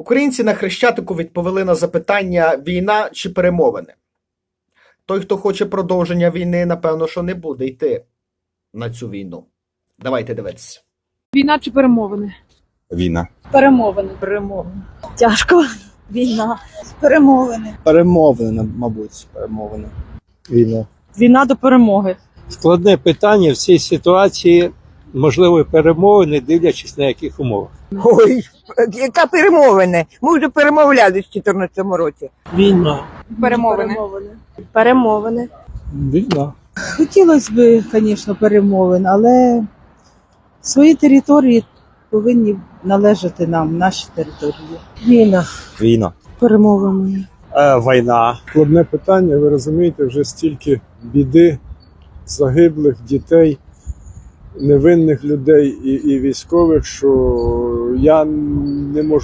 Українці на Хрещатику відповіли на запитання війна чи перемовини. Той, хто хоче продовження війни, напевно, що не буде йти на цю війну. Давайте дивитися. Війна чи перемовини? Війна. Перемовини. Перемовини. Тяжко. Війна. Перемовини. Перемовини, мабуть, перемовини. Війна. Війна до перемоги. Складне питання в цій ситуації можливо перемовини, дивлячись на яких умовах. Ой, яка перемовина? Ми вже перемовлялись в 2014 році. Війна. Перемовини. Перемовини. Війна. Хотілося б, звісно, перемовин, але свої території повинні належати нам, наші території. Війна. Війна. Перемовини. Е, війна. Складне питання, ви розумієте, вже стільки біди, загиблих дітей, невинних людей і, і військових, що я не можу.